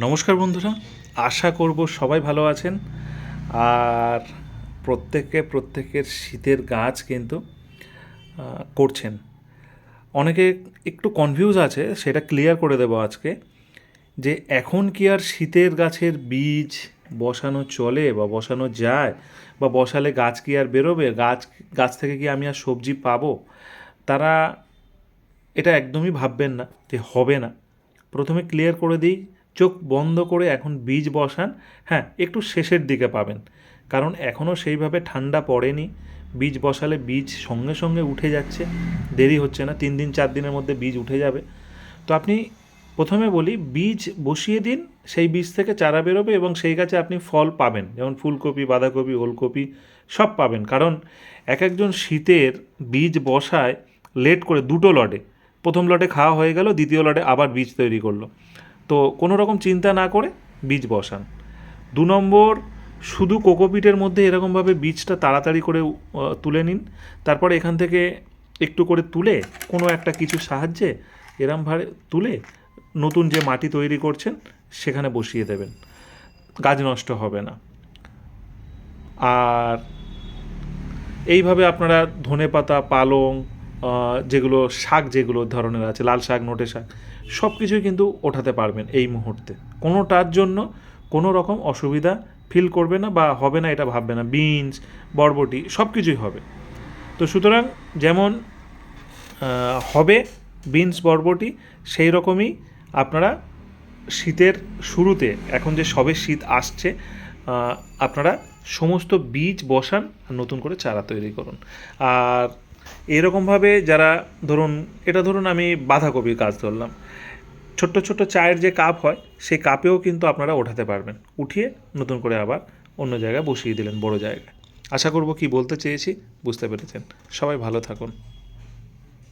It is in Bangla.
নমস্কার বন্ধুরা, আশা করব সবাই ভালো আছেন। আর প্রত্যেকে প্রত্যেকের শীতের গাছ কিন্তু করছেন। অনেকে একটু কনফিউজ আছে, সেটা ক্লিয়ার করে দেবো আজকে। যে এখন কি আর শীতের গাছের বীজ বসানো চলে বা বসানো যায়? বা বসালে গাছ কি আর বেরোবে? গাছ গাছ থেকে কি আমি আর সবজি পাবো? তারা এটা একদমই ভাববেন না যে হবে না। প্রথমে ক্লিয়ার করে দিই চোখ বন্ধ করে এখন বীজ বসান হ্যাঁ একটু শেষের দিকে পাবেন। কারণ এখনও সেইভাবে ঠান্ডা পড়েনি। বীজ বসালে বীজ সঙ্গে সঙ্গে উঠে যাচ্ছে। দেরি হচ্ছে না, তিন দিন, চার দিনের মধ্যে বীজ উঠে যাবে। তো আপনি প্রথমে বলি, বীজ বসিয়ে দিন, সেই বীজ থেকে চারা বেরোবে এবং সেই গাছে আপনি ফল পাবেন। যেমন ফুলকপি, বাঁধাকপি, ওলকপি, সব পাবেন। কারণ এক একজন শীতের বীজ বসায় লেট করে, দুটো লটে। প্রথম লটে খাওয়া হয়ে গেল, দ্বিতীয় লটে আবার বীজ তৈরি করল। তো কোনো রকম চিন্তা না করে বীজ বসান। দু নম্বর শুধু কোকোপিটের মধ্যে এরকমভাবে বীজটা তাড়াতাড়ি করে তুলে নিন। তারপরে এখান থেকে একটু করে তুলে কোনো একটা কিছু সাহায্যে এরমভাবে তুলে নতুন যে মাটি তৈরি করছেন সেখানে বসিয়ে দেবেন। গাছ নষ্ট হবে না। আর এইভাবে আপনারা ধনেপাতা পালং আহ, যেগুলো শাক যেগুলো ধরনের আছে, লাল শাক, নোটে শাক সব কিছুই কিন্তু ওঠাতে পারবেন এই মুহূর্তে। কোনোটার জন্য কোনো রকম অসুবিধা ফিল করবে না বা হবে না এটা ভাববে না। বিনস, বরবটি সব কিছুই হবে। তো সুতরাং যেমন হবে বিনস, বরবটি, সেই রকমই আপনারা শীতের শুরুতে, এখন যে সবে শীত আসছে আপনারা সমস্ত বীজ বসান আর নতুন করে চারা তৈরি করুন। আর এরকমভাবে যারা ধরুন, এটা ধরুন আমি বাঁধাকপির কাজ ধরলাম। ছোট্ট ছোট্ট চায়ের যে কাপ হয়, সেই কাপেও কিন্তু আপনারা ওঠাতে পারবেন। উঠিয়ে নতুন করে আবার অন্য জায়গায় বসিয়ে দিলেন বড় জায়গায়। আশা করব কি বলতে চেয়েছি, বুঝতে পেরেছেন। সবাই ভালো থাকুন।